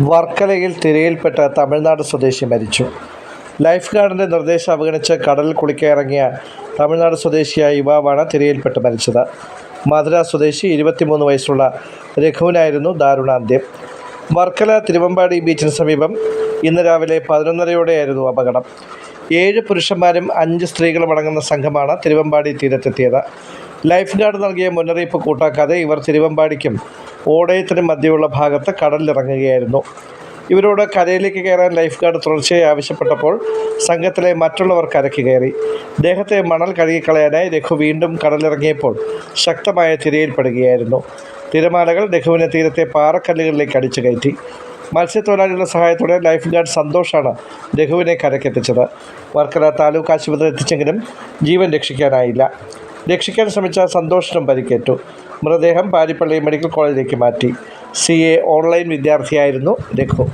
വർക്കലയിൽ തിരയിൽപ്പെട്ട തമിഴ്നാട് സ്വദേശി മരിച്ചു. ലൈഫ് ഗാർഡിന്റെ നിർദ്ദേശം അവഗണിച്ച് കടലിൽ കുളിക്കാനിറങ്ങിയ തമിഴ്നാട് സ്വദേശിയായ യുവാവാണ് തിരയിൽപ്പെട്ട് മരിച്ചത്. മധുര സ്വദേശി ഇരുപത്തിമൂന്ന് വയസ്സുള്ള രഘുവിനായിരുന്നു ദാരുണാന്ത്യം. വർക്കല തിരുവമ്പാടി ബീച്ചിന് സമീപം ഇന്ന് രാവിലെ പതിനൊന്നരയോടെയായിരുന്നു അപകടം. ഏഴ് പുരുഷന്മാരും അഞ്ച് സ്ത്രീകളും അടങ്ങുന്ന സംഘമാണ് തിരുവമ്പാടി തീരത്തെത്തിയത്. ലൈഫ് ഗാർഡ് നൽകിയ മുന്നറിയിപ്പ് കൂട്ടാക്കാതെ ഇവർ തിരുവമ്പാടിക്കും ഓടയത്തിനും മധ്യമുള്ള ഭാഗത്ത് കടലിലിറങ്ങുകയായിരുന്നു. ഇവരോട് കരയിലേക്ക് കയറാൻ ലൈഫ് ഗാർഡ് തുടർച്ചയായി ആവശ്യപ്പെട്ടപ്പോൾ സംഘത്തിലെ മറ്റുള്ളവർ കരയ്ക്ക് കയറി. ദേഹത്തെ മണൽ കഴുകിക്കളയാനായി രഘു വീണ്ടും കടലിറങ്ങിയപ്പോൾ ശക്തമായ തിരയിൽപ്പെടുകയായിരുന്നു. തിരമാലകൾ രഘുവിനെ തീരത്തെ പാറക്കല്ലുകളിലേക്ക് അടിച്ചു കയറ്റി. മത്സ്യത്തൊഴിലാളികളുടെ സഹായത്തോടെ ലൈഫ് ഗാർഡ് സന്തോഷാണ് രഘുവിനെ കരക്കെത്തിച്ചത് വർക്കല താലൂക്ക് ആശുപത്രി എത്തിച്ചെങ്കിലും ജീവൻ രക്ഷിക്കാനായില്ല. രക്ഷിക്കാൻ ശ്രമിച്ച സന്തോഷിനും പരിക്കേറ്റു. മൃതദേഹം പാരിപ്പള്ളി മെഡിക്കൽ കോളേജിലേക്ക് മാറ്റി. സി എ ഓൺലൈൻ വിദ്യാർത്ഥിയായിരുന്നു രഘു.